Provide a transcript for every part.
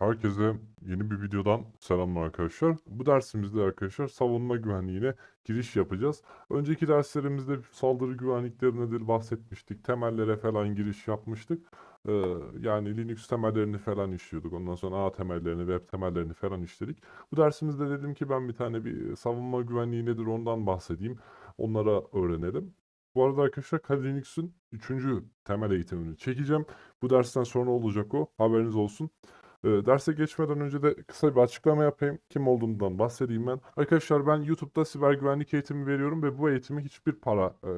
Herkese yeni bir videodan selamlar arkadaşlar. Bu dersimizde arkadaşlar savunma güvenliğine giriş yapacağız. Önceki derslerimizde saldırı güvenlikleri nedir bahsetmiştik. Temellere falan giriş yapmıştık. Ee, yani Linux temellerini falan işliyorduk. Ondan sonra A temellerini, web temellerini falan işledik. Bu dersimizde dedim ki ben bir tane bir savunma güvenliği nedir ondan bahsedeyim. Onlara öğrenelim. Bu arada arkadaşlar Kali Linux'un 3. temel eğitimini çekeceğim. Bu dersten sonra olacak o. Haberiniz olsun. Ee, derse geçmeden önce de kısa bir açıklama yapayım. Kim olduğumdan bahsedeyim ben. Arkadaşlar ben YouTube'da siber güvenlik eğitimi veriyorum ve bu eğitimi hiçbir para e,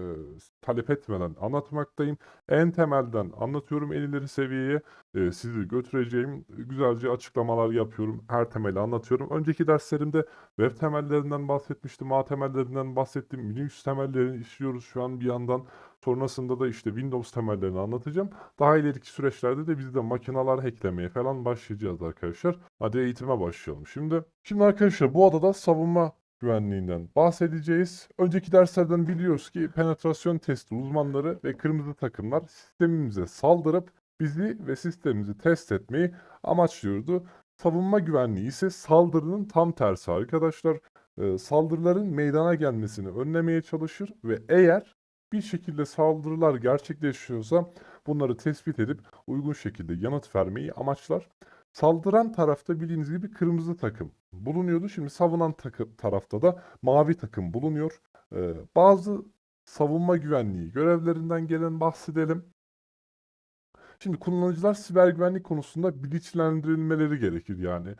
talep etmeden anlatmaktayım. En temelden anlatıyorum en ileri seviyeye. e, sizi götüreceğim. Güzelce açıklamalar yapıyorum. Her temeli anlatıyorum. Önceki derslerimde web temellerinden bahsetmiştim. A temellerinden bahsettim. Linux temellerini işliyoruz şu an bir yandan. Sonrasında da işte Windows temellerini anlatacağım. Daha ileriki süreçlerde de biz de makineler hacklemeye falan başlayacağız arkadaşlar. Hadi eğitime başlayalım. Şimdi şimdi arkadaşlar bu adada savunma güvenliğinden bahsedeceğiz. Önceki derslerden biliyoruz ki penetrasyon testi uzmanları ve kırmızı takımlar sistemimize saldırıp bizi ve sistemimizi test etmeyi amaçlıyordu. Savunma güvenliği ise saldırının tam tersi arkadaşlar. Ee, saldırıların meydana gelmesini önlemeye çalışır ve eğer bir şekilde saldırılar gerçekleşiyorsa bunları tespit edip uygun şekilde yanıt vermeyi amaçlar. Saldıran tarafta bildiğiniz gibi kırmızı takım bulunuyordu. Şimdi savunan takı- tarafta da mavi takım bulunuyor. Ee, bazı savunma güvenliği görevlerinden gelen bahsedelim. Şimdi kullanıcılar siber güvenlik konusunda bilinçlendirilmeleri gerekir yani.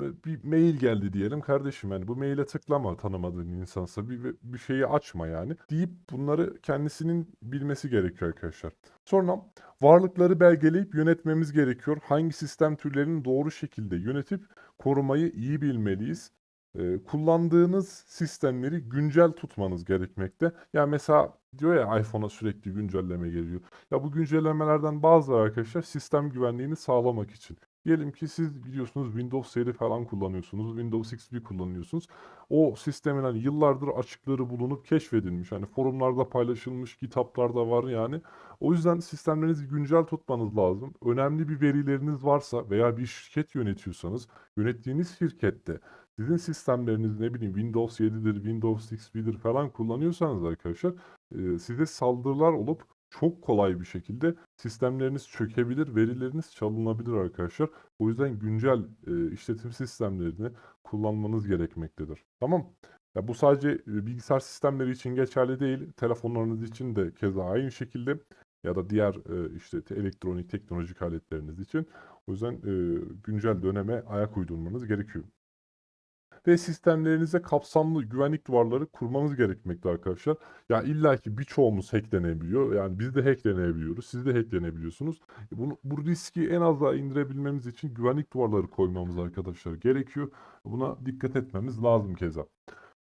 Bir mail geldi diyelim kardeşim yani bu maile tıklama tanımadığın insansa bir, bir şeyi açma yani deyip bunları kendisinin bilmesi gerekiyor arkadaşlar. Sonra varlıkları belgeleyip yönetmemiz gerekiyor. Hangi sistem türlerini doğru şekilde yönetip korumayı iyi bilmeliyiz. Ee, kullandığınız sistemleri güncel tutmanız gerekmekte. Yani mesela diyor ya iPhone'a sürekli güncelleme geliyor. Ya bu güncellemelerden bazıları arkadaşlar sistem güvenliğini sağlamak için. Diyelim ki siz gidiyorsunuz Windows seri falan kullanıyorsunuz. Windows XP kullanıyorsunuz. O sistemin hani yıllardır açıkları bulunup keşfedilmiş. Hani forumlarda paylaşılmış, kitaplarda var yani. O yüzden sistemlerinizi güncel tutmanız lazım. Önemli bir verileriniz varsa veya bir şirket yönetiyorsanız yönettiğiniz şirkette sizin sistemleriniz ne bileyim Windows 7'dir, Windows XP'dir falan kullanıyorsanız arkadaşlar e, size saldırılar olup çok kolay bir şekilde sistemleriniz çökebilir, verileriniz çalınabilir arkadaşlar. O yüzden güncel e, işletim sistemlerini kullanmanız gerekmektedir. Tamam. Ya bu sadece e, bilgisayar sistemleri için geçerli değil. Telefonlarınız için de keza aynı şekilde ya da diğer e, işte te- elektronik teknolojik aletleriniz için. O yüzden e, güncel döneme ayak uydurmanız gerekiyor ve sistemlerinize kapsamlı güvenlik duvarları kurmanız gerekmekte arkadaşlar. Ya illa ki birçoğumuz hacklenebiliyor. Yani biz de hacklenebiliyoruz. Siz de hacklenebiliyorsunuz. Bunu, bu riski en aza indirebilmemiz için güvenlik duvarları koymamız arkadaşlar gerekiyor. Buna dikkat etmemiz lazım keza.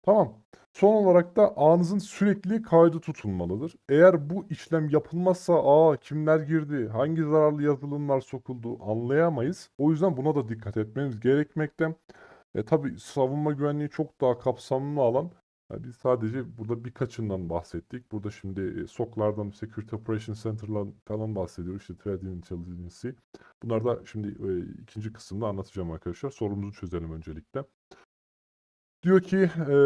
Tamam. Son olarak da ağınızın sürekli kaydı tutulmalıdır. Eğer bu işlem yapılmazsa aa kimler girdi, hangi zararlı yazılımlar sokuldu anlayamayız. O yüzden buna da dikkat etmemiz gerekmekte. E tabii savunma güvenliği çok daha kapsamlı alan. Ya biz sadece burada birkaçından bahsettik. Burada şimdi e, SOC'lardan, Security Operations Center'dan falan bahsediyoruz. İşte Threat Intelligence. Bunlar da şimdi e, ikinci kısımda anlatacağım arkadaşlar. Sorumuzu çözelim öncelikle. Diyor ki e,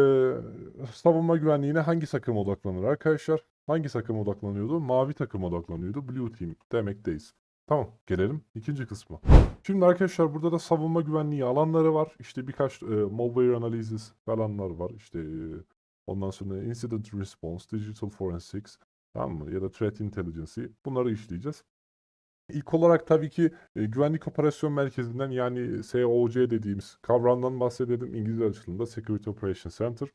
savunma güvenliğine hangi takım odaklanır arkadaşlar? Hangi takım odaklanıyordu? Mavi takım odaklanıyordu. Blue Team demekteyiz. Tamam gelelim ikinci kısma. Şimdi arkadaşlar burada da savunma güvenliği alanları var. İşte birkaç e, malware analysis falanlar var. İşte e, ondan sonra incident response, digital forensics tamam mı? Ya da threat intelligence bunları işleyeceğiz. İlk olarak tabii ki e, Güvenlik Operasyon Merkezi'nden yani SOC dediğimiz kavramdan bahsedelim. İngilizce açılımda Security Operations Center.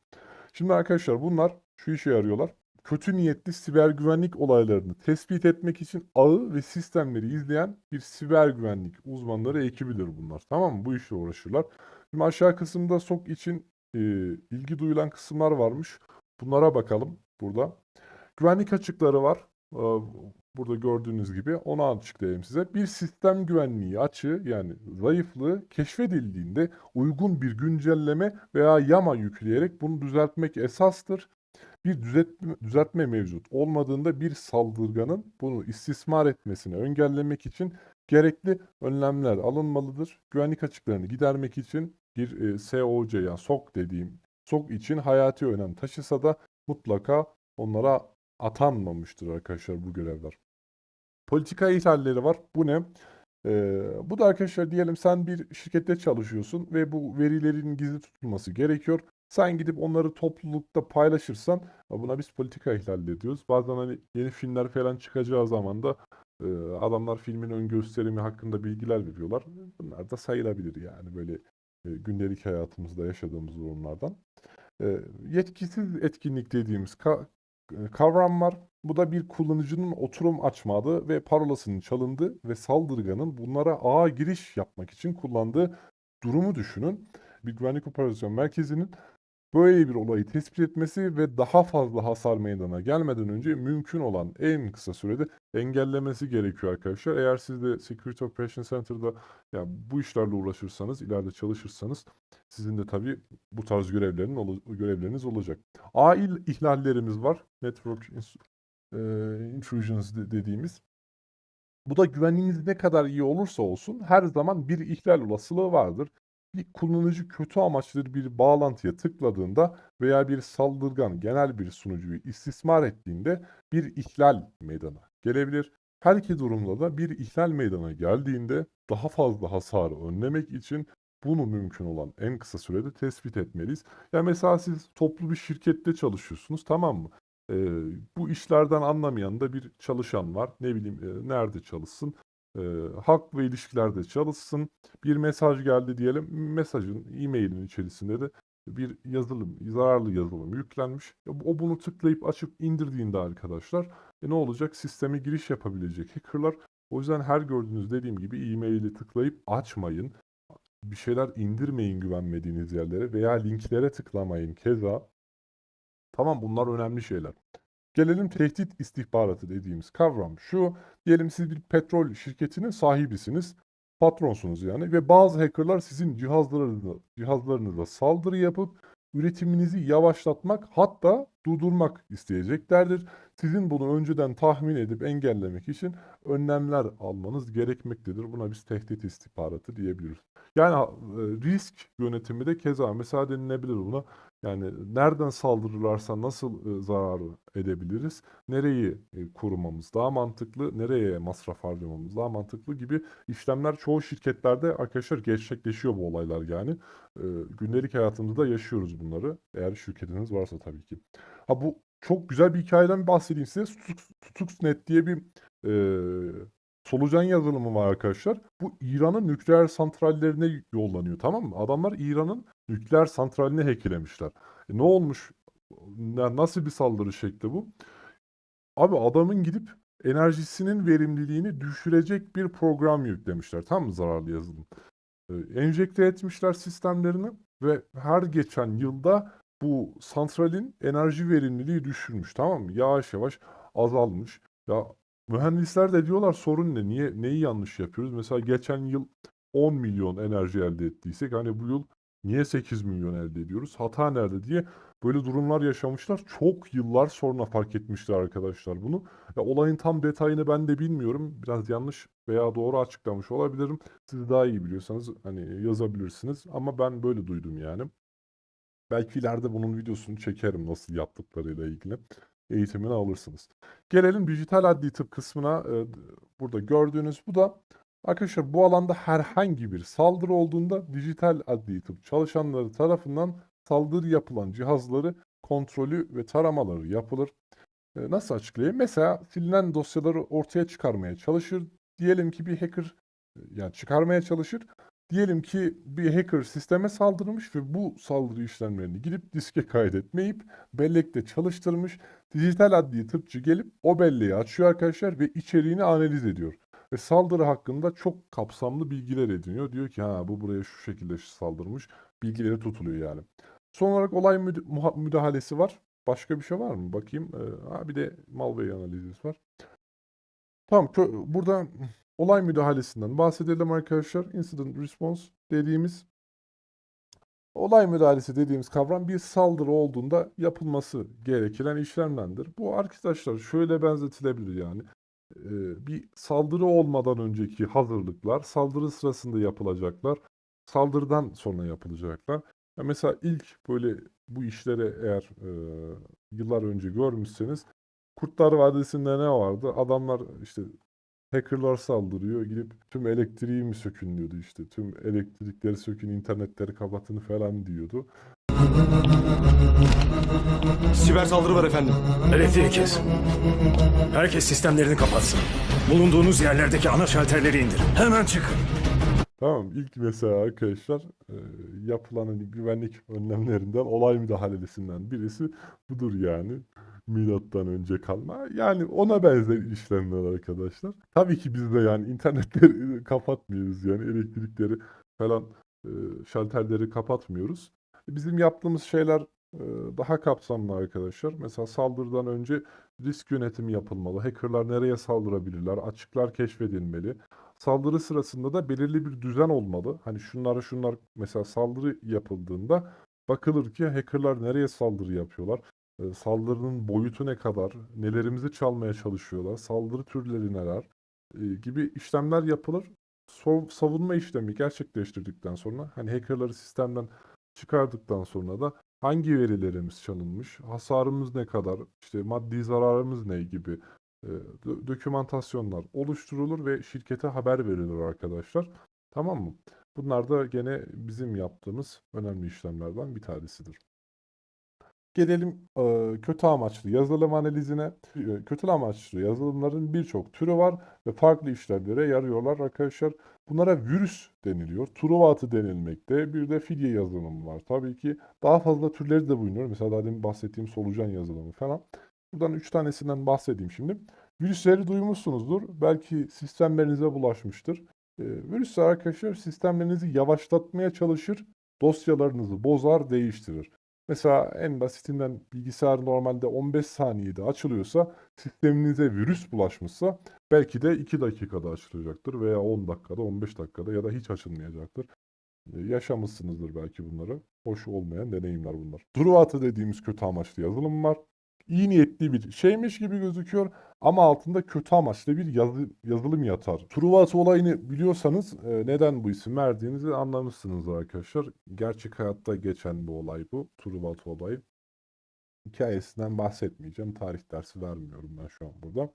Şimdi arkadaşlar bunlar şu işe yarıyorlar. Kötü niyetli siber güvenlik olaylarını tespit etmek için ağı ve sistemleri izleyen bir siber güvenlik uzmanları ekibidir bunlar. Tamam mı? Bu işle uğraşırlar. Şimdi aşağı kısımda SOC için e, ilgi duyulan kısımlar varmış. Bunlara bakalım burada. Güvenlik açıkları var. Ee, Burada gördüğünüz gibi onu açıklayayım size. Bir sistem güvenliği açığı yani zayıflığı keşfedildiğinde uygun bir güncelleme veya yama yükleyerek bunu düzeltmek esastır. Bir düzeltme, düzeltme mevcut olmadığında bir saldırganın bunu istismar etmesini engellemek için gerekli önlemler alınmalıdır. Güvenlik açıklarını gidermek için bir e, SOC yani SOC dediğim SOC için hayati önem taşısa da mutlaka onlara atanmamıştır arkadaşlar bu görevler. Politika ihlalleri var. Bu ne? Ee, bu da arkadaşlar diyelim sen bir şirkette çalışıyorsun ve bu verilerin gizli tutulması gerekiyor. Sen gidip onları toplulukta paylaşırsan buna biz politika ihlali diyoruz. Bazen hani yeni filmler falan çıkacağı zaman da e, adamlar filmin ön gösterimi hakkında bilgiler veriyorlar. Bunlar da sayılabilir yani böyle e, gündelik hayatımızda yaşadığımız durumlardan. E, yetkisiz etkinlik dediğimiz ka- kavram var. Bu da bir kullanıcının oturum açmadığı ve parolasının çalındığı ve saldırganın bunlara ağa giriş yapmak için kullandığı durumu düşünün. Bir güvenlik operasyon merkezinin böyle bir olayı tespit etmesi ve daha fazla hasar meydana gelmeden önce mümkün olan en kısa sürede engellemesi gerekiyor arkadaşlar. Eğer siz de Security Operation Center'da ya bu işlerle uğraşırsanız, ileride çalışırsanız sizin de tabii bu tarz görevlerin görevleriniz olacak. Ağ il- ihlallerimiz var. Network e, intrusions de- dediğimiz. Bu da güvenliğiniz ne kadar iyi olursa olsun her zaman bir ihlal olasılığı vardır. Bir kullanıcı kötü amaçlı bir bağlantıya tıkladığında veya bir saldırgan genel bir sunucuyu istismar ettiğinde bir ihlal meydana gelebilir. Her iki durumda da bir ihlal meydana geldiğinde daha fazla hasarı önlemek için bunu mümkün olan en kısa sürede tespit etmeliyiz. Ya mesela siz toplu bir şirkette çalışıyorsunuz tamam mı? Ee, bu işlerden anlamayan da bir çalışan var. Ne bileyim e, nerede çalışsın? Ee, halk ve ilişkilerde çalışsın. Bir mesaj geldi diyelim. Mesajın, e-mailin içerisinde de bir yazılım, zararlı yazılım yüklenmiş. E, O bunu tıklayıp açıp indirdiğinde arkadaşlar e, ne olacak? Sisteme giriş yapabilecek hackerlar. O yüzden her gördüğünüz dediğim gibi e-maili tıklayıp açmayın. Bir şeyler indirmeyin güvenmediğiniz yerlere veya linklere tıklamayın keza. Tamam bunlar önemli şeyler. Gelelim tehdit istihbaratı dediğimiz kavram şu. Diyelim siz bir petrol şirketinin sahibisiniz. Patronsunuz yani ve bazı hackerlar sizin cihazlarınıza, cihazlarınıza saldırı yapıp üretiminizi yavaşlatmak hatta durdurmak isteyeceklerdir. Sizin bunu önceden tahmin edip engellemek için önlemler almanız gerekmektedir. Buna biz tehdit istihbaratı diyebiliriz. Yani e, risk yönetimi de keza mesela denilebilir buna. Yani nereden saldırırlarsa nasıl zararı edebiliriz? Nereyi e, korumamız daha mantıklı? Nereye masraf harcamamız daha mantıklı gibi işlemler çoğu şirketlerde arkadaşlar gerçekleşiyor bu olaylar yani. Gündelik hayatımızda yaşıyoruz bunları. Eğer şirketiniz varsa tabii ki. Ha bu çok güzel bir hikayeden bahsedeyim size. Tutuxnet diye bir e, solucan yazılımı var arkadaşlar. Bu İran'ın nükleer santrallerine yollanıyor tamam mı? Adamlar İran'ın nükleer santralini hacklemişler. E, ne olmuş? Na- Nasıl bir saldırı şekli bu? Abi adamın gidip enerjisinin verimliliğini düşürecek bir program yüklemişler. Tam mı zararlı yazılım? E, enjekte etmişler sistemlerini ve her geçen yılda bu santralin enerji verimliliği düşürmüş. Tamam mı? Yavaş yavaş azalmış. Ya mühendisler de diyorlar sorun ne? Niye neyi yanlış yapıyoruz? Mesela geçen yıl 10 milyon enerji elde ettiysek hani bu yıl niye 8 milyon elde ediyoruz? Hata nerede diye böyle durumlar yaşamışlar. Çok yıllar sonra fark etmişler arkadaşlar bunu. Ya olayın tam detayını ben de bilmiyorum. Biraz yanlış veya doğru açıklamış olabilirim. Siz daha iyi biliyorsanız hani yazabilirsiniz. Ama ben böyle duydum yani. Belki ileride bunun videosunu çekerim nasıl yaptıklarıyla ilgili. Eğitimini alırsınız. Gelelim dijital adli tıp kısmına. Ee, Burada gördüğünüz bu da arkadaşlar bu alanda herhangi bir saldırı olduğunda dijital adli tıp çalışanları tarafından saldırı yapılan cihazları kontrolü ve taramaları yapılır. Ee, Nasıl açıklayayım? Mesela silinen dosyaları ortaya çıkarmaya çalışır. Diyelim ki bir hacker e, yani çıkarmaya çalışır. Diyelim ki bir hacker sisteme saldırmış ve bu saldırı işlemlerini gidip diske kaydetmeyip bellekte çalıştırmış. Dijital adli tıpçı gelip o belleği açıyor arkadaşlar ve içeriğini analiz ediyor. Ve saldırı hakkında çok kapsamlı bilgiler ediniyor. Diyor ki ha bu buraya şu şekilde saldırmış. Bilgileri tutuluyor yani. Son olarak olay müdahalesi var. Başka bir şey var mı? Bakayım. Ee, ha, bir de malware analizi var. Tamam. Burada olay müdahalesinden bahsedelim arkadaşlar. Incident response dediğimiz olay müdahalesi dediğimiz kavram bir saldırı olduğunda yapılması gereken işlemlerdir. Bu arkadaşlar şöyle benzetilebilir yani. Bir saldırı olmadan önceki hazırlıklar, saldırı sırasında yapılacaklar, saldırıdan sonra yapılacaklar. Ya mesela ilk böyle bu işlere eğer e, yıllar önce görmüşseniz Kurtlar Vadisi'nde ne vardı? Adamlar işte hackerlar saldırıyor. Gidip tüm elektriği mi sökün diyordu işte. Tüm elektrikleri sökün, internetleri kapatın falan diyordu. Siber saldırı var efendim. Elektriği kes. Herkes sistemlerini kapatsın. Bulunduğunuz yerlerdeki ana şalterleri indirin. Hemen çıkın. Tamam ilk mesela arkadaşlar e, yapılan hani güvenlik önlemlerinden olay müdahalesinden birisi budur yani. Milattan önce kalma. Yani ona benzer işlemler arkadaşlar. Tabii ki biz de yani internetleri kapatmıyoruz yani elektrikleri falan e, şalterleri kapatmıyoruz. Bizim yaptığımız şeyler daha kapsamlı arkadaşlar. Mesela saldırıdan önce risk yönetimi yapılmalı. Hackerlar nereye saldırabilirler? Açıklar keşfedilmeli. Saldırı sırasında da belirli bir düzen olmalı. Hani şunlar şunlar mesela saldırı yapıldığında bakılır ki hackerlar nereye saldırı yapıyorlar? Ee, saldırının boyutu ne kadar? Nelerimizi çalmaya çalışıyorlar? Saldırı türleri neler? Ee, gibi işlemler yapılır. Savunma işlemi gerçekleştirdikten sonra hani hackerları sistemden çıkardıktan sonra da hangi verilerimiz çalınmış, hasarımız ne kadar, işte maddi zararımız ne gibi e, dokümantasyonlar oluşturulur ve şirkete haber verilir arkadaşlar. Tamam mı? Bunlar da gene bizim yaptığımız önemli işlemlerden bir tanesidir. Gelelim kötü amaçlı yazılım analizine. Kötü amaçlı yazılımların birçok türü var ve farklı işlevlere yarıyorlar arkadaşlar. Bunlara virüs deniliyor. Truva atı denilmekte. Bir de fidye yazılımı var. Tabii ki daha fazla türleri de bulunuyor. Mesela daha demin bahsettiğim solucan yazılımı falan. Buradan üç tanesinden bahsedeyim şimdi. Virüsleri duymuşsunuzdur. Belki sistemlerinize bulaşmıştır. Virüsler arkadaşlar sistemlerinizi yavaşlatmaya çalışır. Dosyalarınızı bozar, değiştirir. Mesela en basitinden bilgisayar normalde 15 saniyede açılıyorsa sisteminize virüs bulaşmışsa belki de 2 dakikada açılacaktır veya 10 dakikada, 15 dakikada ya da hiç açılmayacaktır. E, Yaşamışsınızdır belki bunları. Hoş olmayan deneyimler bunlar. Druvatı dediğimiz kötü amaçlı yazılım var. İyi niyetli bir şeymiş gibi gözüküyor ama altında kötü amaçlı bir yazı, yazılım yatar. Truvat olayını biliyorsanız e, neden bu isim verdiğinizi anlamışsınız arkadaşlar. Gerçek hayatta geçen bir olay bu. Truvat olayı. Hikayesinden bahsetmeyeceğim. Tarih dersi vermiyorum ben şu an burada.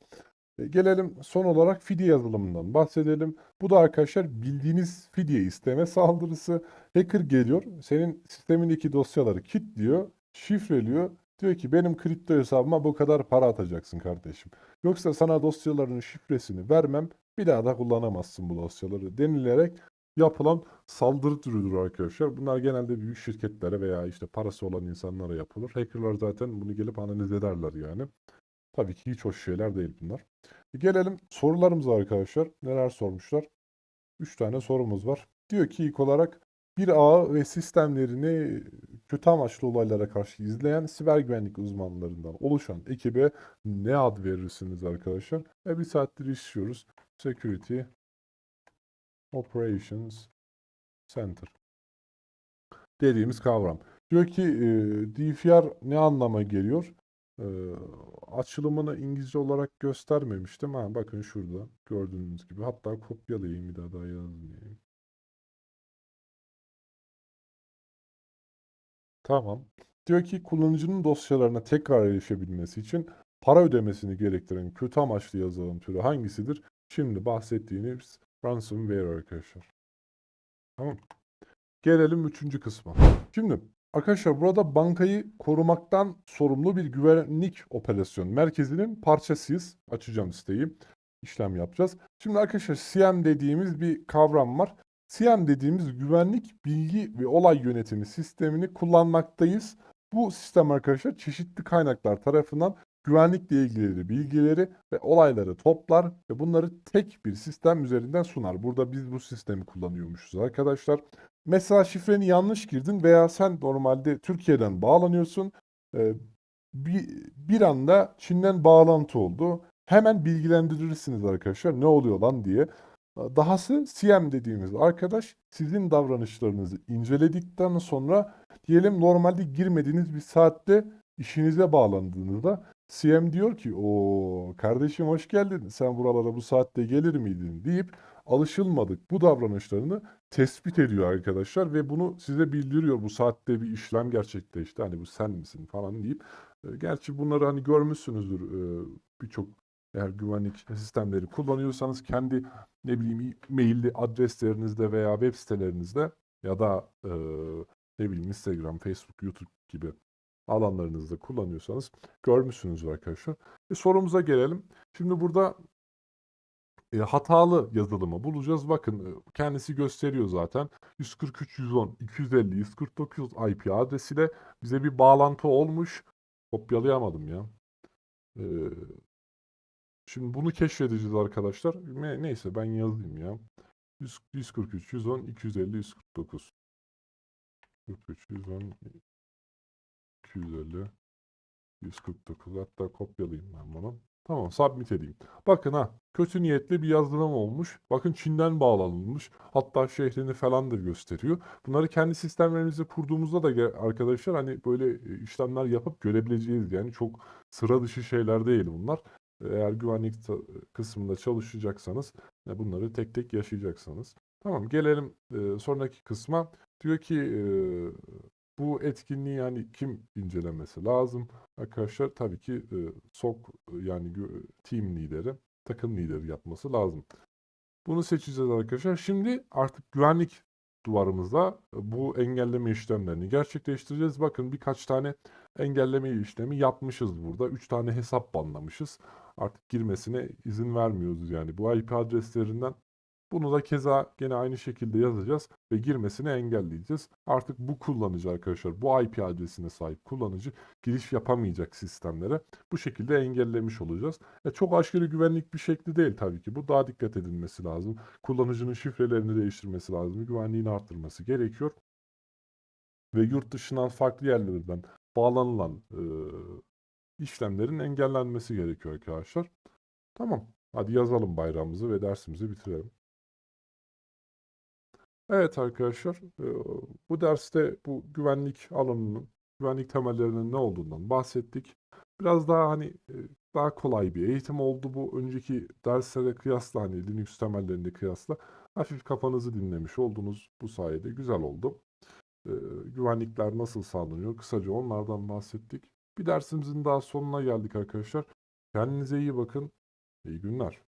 E, Gelelim son olarak fidye yazılımından bahsedelim. Bu da arkadaşlar bildiğiniz fidye isteme saldırısı. Hacker geliyor, senin sistemindeki dosyaları kilitliyor, şifreliyor. Diyor ki benim kripto hesabıma bu kadar para atacaksın kardeşim. Yoksa sana dosyaların şifresini vermem, bir daha da kullanamazsın bu dosyaları denilerek yapılan saldırı türüdür arkadaşlar. Bunlar genelde büyük şirketlere veya işte parası olan insanlara yapılır. Hackerlar zaten bunu gelip analiz ederler yani. Tabii ki hiç hoş şeyler değil bunlar. E, Gelelim sorularımıza arkadaşlar. Neler sormuşlar? 3 tane sorumuz var. Diyor ki ilk olarak bir ağ ve sistemlerini kötü amaçlı olaylara karşı izleyen siber güvenlik uzmanlarından oluşan ekibe ne ad verirsiniz arkadaşlar? E bir saattir işliyoruz. Security Operations Center dediğimiz kavram. Diyor ki e, DFR ne anlama geliyor? E, açılımını İngilizce olarak göstermemiştim. Ha, bakın şurada gördüğünüz gibi. Hatta kopyalayayım bir daha daha yazmayayım. Tamam. Diyor ki kullanıcının dosyalarına tekrar erişebilmesi için para ödemesini gerektiren kötü amaçlı yazılım türü hangisidir? Şimdi bahsettiğiniz ransomware arkadaşlar. Tamam. Gelelim üçüncü kısma. Şimdi arkadaşlar burada bankayı korumaktan sorumlu bir güvenlik operasyon merkezinin parçasıyız. Açacağım siteyi. İşlem yapacağız. Şimdi arkadaşlar CM dediğimiz bir kavram var. CM dediğimiz güvenlik bilgi ve olay yönetimi sistemini kullanmaktayız. Bu sistem arkadaşlar çeşitli kaynaklar tarafından güvenlikle ilgili bilgileri ve olayları toplar ve bunları tek bir sistem üzerinden sunar. Burada biz bu sistemi kullanıyormuşuz arkadaşlar. Mesela şifreni yanlış girdin veya sen normalde Türkiye'den bağlanıyorsun. Ee, bir, bir anda Çin'den bağlantı oldu. Hemen bilgilendirirsiniz arkadaşlar ne oluyor lan diye. Dahası CM dediğimiz arkadaş sizin davranışlarınızı inceledikten sonra diyelim normalde girmediğiniz bir saatte işinize bağlandığınızda CM diyor ki o kardeşim hoş geldin. Sen buralara bu saatte gelir miydin? deyip alışılmadık bu davranışlarını tespit ediyor arkadaşlar ve bunu size bildiriyor. Bu saatte bir işlem gerçekleşti. Hani bu sen misin? falan deyip. Gerçi bunları hani görmüşsünüzdür birçok eğer güvenlik sistemleri kullanıyorsanız kendi ne bileyim mailli adreslerinizde veya web sitelerinizde ya da e, ne bileyim Instagram, Facebook, YouTube gibi alanlarınızda kullanıyorsanız görmüşsünüzdür arkadaşlar. E, sorumuza gelelim. Şimdi burada e, hatalı yazılımı bulacağız. Bakın e, kendisi gösteriyor zaten. 143, 110, 250, 149 IP adresiyle bize bir bağlantı olmuş. Kopyalayamadım ya. E, şimdi bunu keşfedeceğiz arkadaşlar. Ne- neyse ben yazayım ya. 100 143, 110, 250, 149. 43, 110, 250, 149. Hatta kopyalayayım ben bunu. Tamam submit edeyim. Bakın ha kötü niyetli bir yazılım olmuş. Bakın Çin'den bağlanılmış. Hatta şehrini falan da gösteriyor. Bunları kendi sistemlerimizi kurduğumuzda da arkadaşlar hani böyle e, işlemler yapıp görebileceğiz. Yani çok sıra dışı şeyler değil bunlar. Eğer güvenlik kısmında çalışacaksanız e, bunları tek tek yaşayacaksınız. Tamam gelelim e, sonraki kısma. Diyor ki e, bu etkinliği yani kim incelemesi lazım? Arkadaşlar tabii ki e, SOK yani team lideri, takım lideri yapması lazım. Bunu seçeceğiz arkadaşlar. Şimdi artık güvenlik duvarımızda e, bu engelleme işlemlerini gerçekleştireceğiz. Bakın birkaç tane engelleme işlemi yapmışız burada. 3 tane hesap banlamışız. Artık girmesine izin vermiyoruz yani bu IP adreslerinden. Bunu da keza gene aynı şekilde yazacağız ve girmesini engelleyeceğiz. Artık bu kullanıcı arkadaşlar bu IP adresine sahip kullanıcı giriş yapamayacak sistemlere bu şekilde engellemiş olacağız. E, çok aşırı güvenlik bir şekli değil tabii ki. Bu daha dikkat edilmesi lazım. Kullanıcının şifrelerini değiştirmesi lazım. Güvenliğini arttırması gerekiyor. Ve yurt dışından farklı yerlerden bağlanılan e, işlemlerin engellenmesi gerekiyor arkadaşlar. Tamam. Hadi yazalım bayrağımızı ve dersimizi bitirelim. Evet arkadaşlar, e, bu derste bu güvenlik alanının, güvenlik temellerinin ne olduğundan bahsettik. Biraz daha hani e, daha kolay bir eğitim oldu bu önceki derslere kıyasla hani Linux temellerinde kıyasla hafif kafanızı dinlemiş oldunuz bu sayede güzel oldu. E, güvenlikler nasıl sağlanıyor kısaca onlardan bahsettik. Bir dersimizin daha sonuna geldik arkadaşlar. Kendinize iyi bakın. İyi günler.